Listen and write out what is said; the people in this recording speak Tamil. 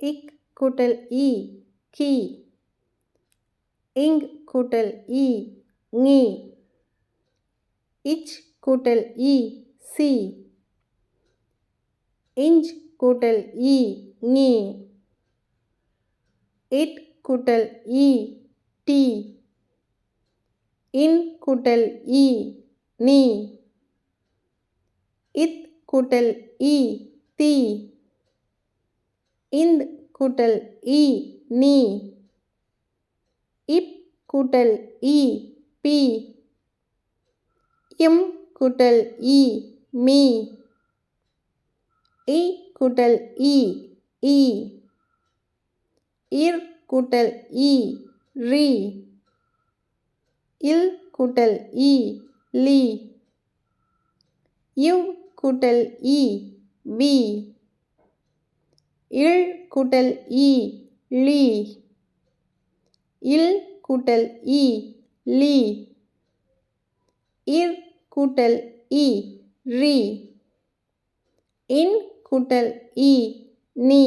இக் கூட்டல் இ கி இங் கூட்டல் இ ஞி இச் கூட்டல் இ சி இஞ்ச் கூட்டல் இ ஞி இட் கூட்டல் இ டி இன் கூட்டல் இ நீ இத் கூட்டல் இ தி இந்த் கூட்டல் இ நீ. இப் கூட்டல் இ பி. இம் கூட்டல் இ மீ. இ கூட்டல் இ இ இர் கூட்டல் இ ரி. இல் கூட்டல் இ லி. யு கூட்டல் இ வி. இல் கூட்டல் இ லீ. இல் கூட்டல் இ லீ. இர் கூட்டல் இ ரி. இன் கூட்டல் இ நீ.